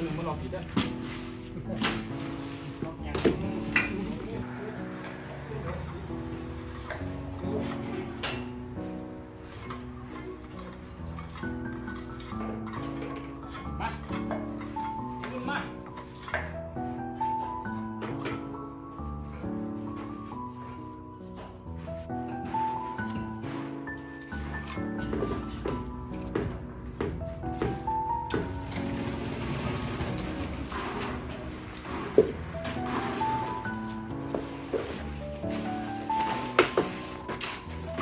มันหนึ่งมันหลอกผิดอะ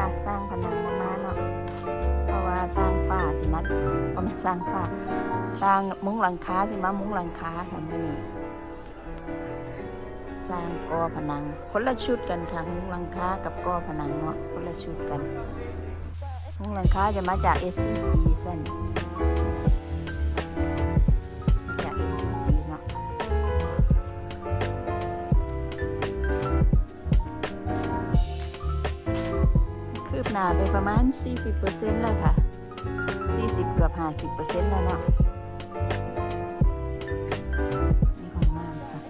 ค่ะสร้างผนังม้าเนาะเพราะว่าสร้างฝ้าสิมัดก็ไม่สร้างฝ้าสร้างมุ้งหลังคาสิมามุ้งหลังคาค่ะมื้อนี้สร้างก่อผนัง คนละชุดกันค่ะมุ้งหลังคากับก่อผนังเนาะคนละชุดกันมุ้งหลังคาจะมาจาก SCG สั่นมาจาก SCG เนาะ หน้าไปประมาณ 40%แล้วค่ะ 40 เกือบ 50%แล้วเนาะนี่ของมากค่ะ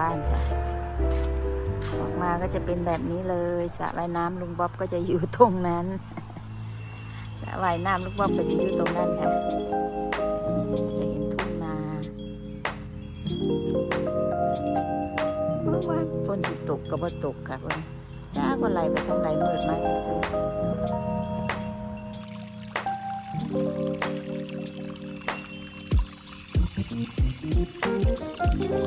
บ้านค่ะ ออกมาก็จะเป็นแบบนี้เลยสระว่ายน้ำลุงบ๊อบก็จะอยู่ตรงนั้นสระว่ายน้ำลุงบ๊อบก็จะอยู่ตรงนั้นค่ะจะเห็นทุ่งนาว่อวานฝนสิตกก็บ่ตกค่ะเพิ่นจ้าก็ไหลไปทางไหนมืดมากที่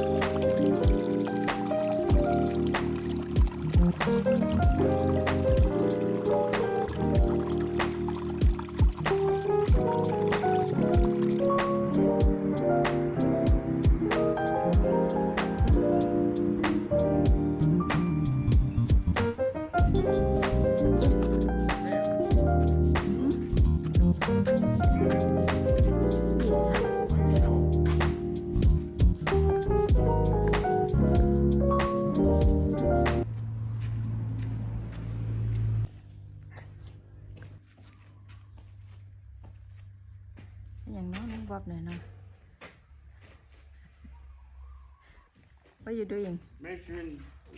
What are you doing Measuring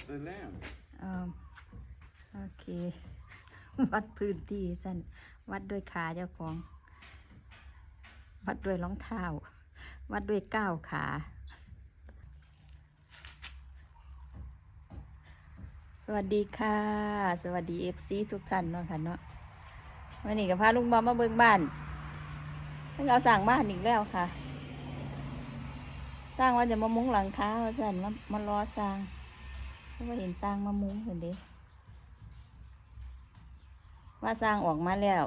the land. อมโอเควัดพื้นที่สั้นวัดด้วยขาเจ้าของ วัดด้วยรองเท้า วัดด้วยก้าวขา สวัสดีค่ะ สวัสดีเอฟซีทุกท่านเนาะค่ะเนาะวันนี้ก็พาลุงบอมมาเบิ่งบ้านเพิ่งเอาสั่งบ้านอีกแล้วค่ะส ร้างว่าจะมามุ้งหลังคาว่าสั่นมามารอสร้างเพราะว่าเห็นสร้างมามุ้งเห็นด้ว่าสร้างออกมาแล้ว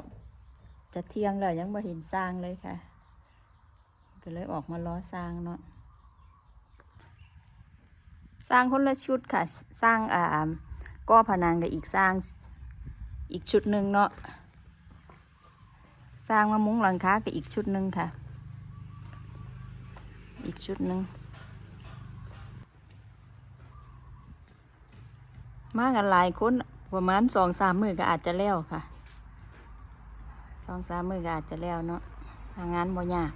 จะเที่ยงแล้วยังไม่เห็นสร้างเลยค่ะ ก็เลยออกมาล้อสร้างเนาะสร้างคนละชุดค่ะ สร้างอ่าก้อผนังกับอีกสร้างอีกชุดหนึ่งเนาะสร้างมามุ้งหลังคากับอีกชุดหนึ่งค่ะ กชุดหนึ่งมากันหลายคนประมาณสองสามมือก็อาจจะแล้วค่ะสองสามมือก็อาจจะแล้วเนาะงานบ่ยาก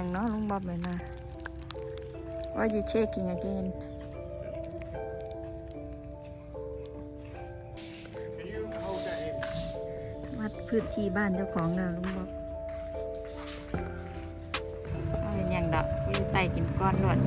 อย่างเนาะลุงบอบเลยนะ Why you checking again Can you hold that in? วัดพื้นที่บ้านเจ้าของนะลุงบอบเอาเป็นอย่างดอกวิวไต่กินก้อนรวด